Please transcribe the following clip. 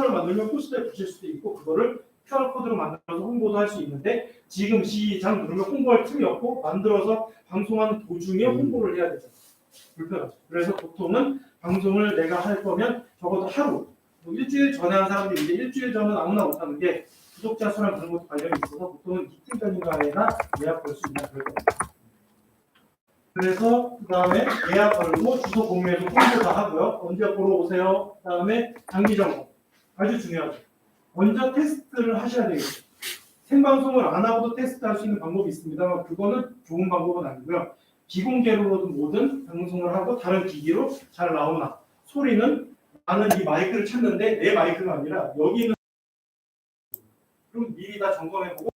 포스터를 만들면 포스터에 붙일 수도 있고 그거를 QR 코드로 만들어서 홍보도 할 수 있는데 지금 시작 누르면 홍보할 틈이 없고 만들어서 방송하는 도중에 홍보를 해야 되죠. 불편하죠. 그래서 보통은 방송을 내가 할 거면 적어도 하루, 뭐 일주일 전에 한 사람들이 이제 일주일 전은 아무나 못하는 게 구독자 수랑 그런 것도 관련이 있어서 보통은 이틀 전인가에나 예약 걸 수 있는 그럴 겁니다. 그래서 그 다음에 예약 걸고 주소 공유해서 홍보 다 하고요. 언제 보러 오세요. 그 다음에 장기 점검 아주 중요하죠. 먼저 테스트를 하셔야 되겠죠. 생방송을 안 하고도 테스트할 수 있는 방법이 있습니다만 그거는 좋은 방법은 아니고요. 비공개로든 뭐든 방송을 하고 다른 기기로 잘 나오나 소리는 나는 이 마이크를 찾는데 내 마이크가 아니라 여기 있는 그럼 미리 다 점검해보고